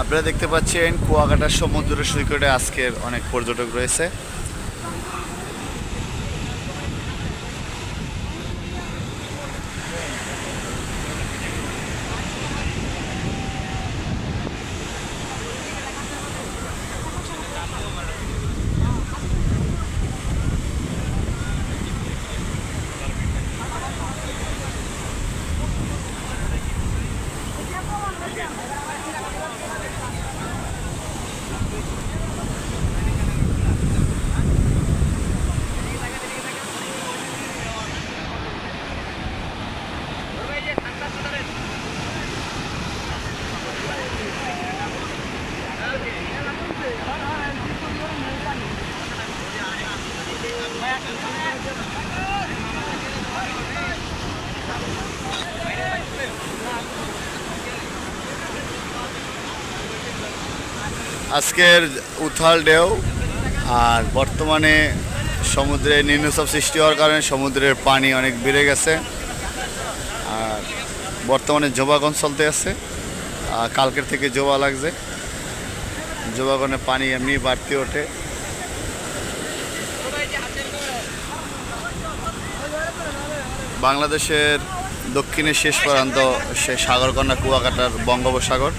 আপনারা দেখতে পাচ্ছেন কুয়াকাটার সমুদ্র সৈকতে আজকের অনেক পর্যটক রয়েছে। আজকের উথাল ঢেউ আর বর্তমানে সমুদ্রে নিম্নচাপ সৃষ্টি হওয়ার কারণে সমুদ্রের পানি অনেক বেড়ে গেছে। আর বর্তমানে জোবাগন চলতে আছে। কালকের থেকে জোবা লাগছে। জোবাগনে পানি এমনি বাড়তে ওঠে। বাংলাদেশের দক্ষিণের শেষ পর্যন্ত সে সাগরকন্যা কুয়াকাটার বঙ্গোপসাগর